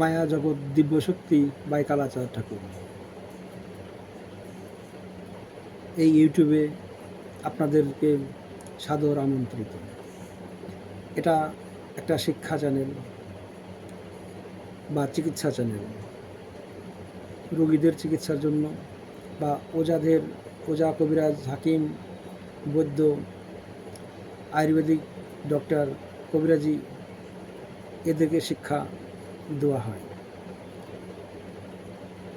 মায়া জগৎ দিব্যশক্তি বাই কালাচাঁদ ঠাকুর। এই ইউটিউবে আপনাদেরকে সাদর আমন্ত্রিত। এটা একটা শিক্ষা চ্যানেল বা চিকিৎসা চ্যানেল। রোগীদের চিকিৎসার জন্য বা ওজাদের, ওজা কবিরাজ হাকিম, বৈদ্য, আয়ুর্বেদিক ডক্টর কবিরাজি এদেরকে শিক্ষা দেওয়া হয়।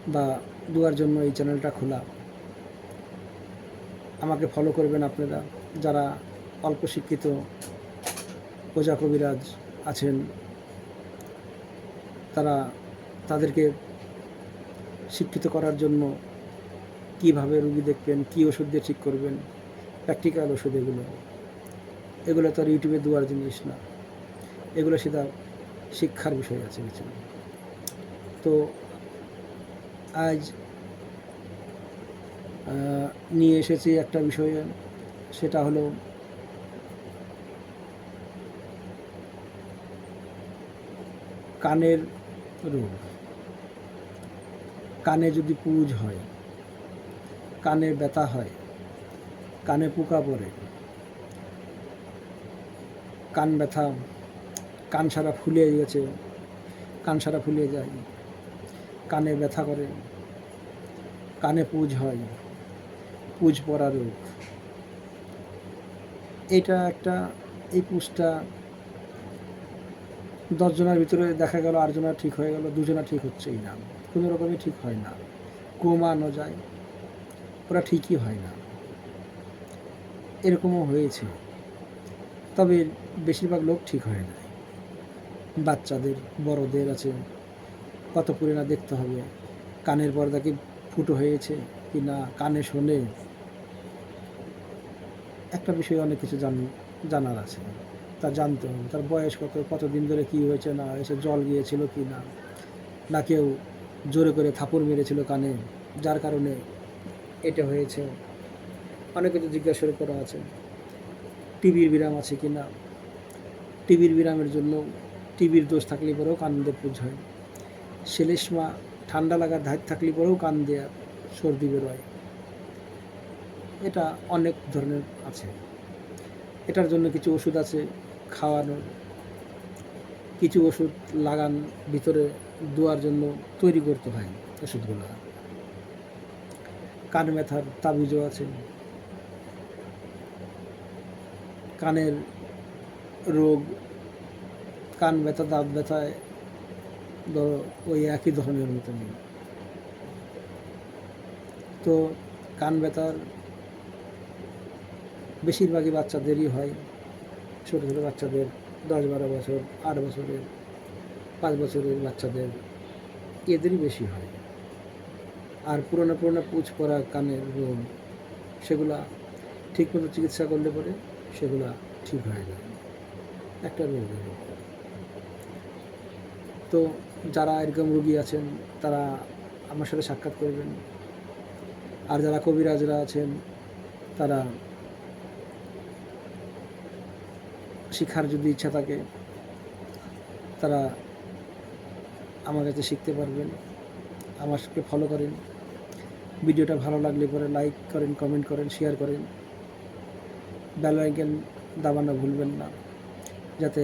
বা দেওয়ার জন্য এই চ্যানেলটা খোলা। আমাকে ফলো করবেন আপনারা। যারা অল্প শিক্ষিত ওজা কবিরাজ আছেন, তারা তাদেরকে শিক্ষিত করার জন্য কীভাবে রুগী দেখবেন, কী ওষুধ দিয়ে ঠিক করবেন প্র্যাকটিক্যাল ওষুধ এগুলো। এগুলো তো আর ইউটিউবে দেওয়ার জিনিস না। এগুলো সেটা শিক্ষার বিষয় আছে কিছু। তো আজ নিয়ে এসেছি একটা বিষয়ে, সেটা হলো কানের রোগ। কানে যদি পুজ হয়, কানে ব্যথা হয়, কানে পোকা পড়ে, কান ব্যথা কান সারা ফুলে গেছে, কান সারা ফুলে যায়, কানে ব্যথা করে, কানে পুজ হয়, পুজ পড়া রোগ। এটা একটা এই পুজটা দশজনের ভিতরে দেখা গেল আটজনা ঠিক হয়ে গেল দুজনা ঠিক হচ্ছেই না, কোনো রকমই ঠিক হয় না কমানো যায়, ওরা ঠিকই হয় না। এরকমও হয়েছে, তবে বেশিরভাগ লোক ঠিক হয় না বাচ্চাদের, বড়দের আছে কত পরিমাণ দেখতে হবে। কানের পর্দা কি ফুটো হয়েছে কি না, কানে শোনে? একটা বিষয়ে অনেক কিছু জান, জানার আছে। তা জানতে হবে, তার বয়স কত, কতদিন ধরে কি হয়েছে না হয়েছে জল গিয়েছিল কি না? না কেউ জোরে করে থাপড় মেরেছিল কানে, যার কারণে এটা হয়েছে। অনেক কিছু জিজ্ঞাসা করা আছে। টিভির বিরাম আছে কি না? টিভির বিরামের জন্য টিভির দোষ থাকলে পরেও কান দিয়ে পুজ হয়। সেলেসমা ঠান্ডা লাগার ধার থাকলে পরেও কান দিয়ে সর্দি বেরোয়। এটা অনেক ধরনের আছে। এটার জন্য কিছু ওষুধ আছে খাওয়ানোর। কিছু ওষুধ লাগান, ভিতরে দেওয়ার জন্য তৈরি করতে হয় ওষুধগুলো। কান ব্যথার তাবিজও আছে। কানের রোগ কান ব্যথা, দাঁত ব্যথায় ধরো ওই একই ধরনের মতনই তো কান ব্যথার বেশিরভাগই বাচ্চাদেরই হয়। ছোটো ছোটো বাচ্চাদের, দশ বারো বছর, আট বছরের, পাঁচ বছরের বাচ্চাদের এদেরই বেশি হয়। আর পুরোনো পুরোনো পুচ পড়া কানের রোগ, সেগুলা ঠিকমতো চিকিৎসা করলে পরে সেগুলা ঠিক হয়ে যায় একটা রোগ। তো যারা এরকম রোগী আছেন, তারা আমার সাথে সাক্ষাৎ করবেন। আর যারা কবিরাজরা আছেন, তারা শিখার যদি ইচ্ছা থাকে, তারা আমার কাছে শিখতে পারবেন। আমাকে ফলো করেন। ভিডিওটা ভালো লাগলে পরে লাইক করেন কমেন্ট করেন শেয়ার করেন। বেল আইকন দাবানো ভুলবেন না। যাতে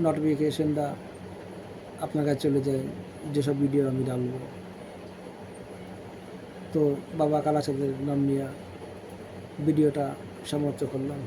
নোটিফিকেশনটা আপনার কাছে চলে যায়, যেসব ভিডিও আমি ডালব তো বাবা কালাচাঁদের নাম নিয়ে ভিডিওটা সমর্থ করলাম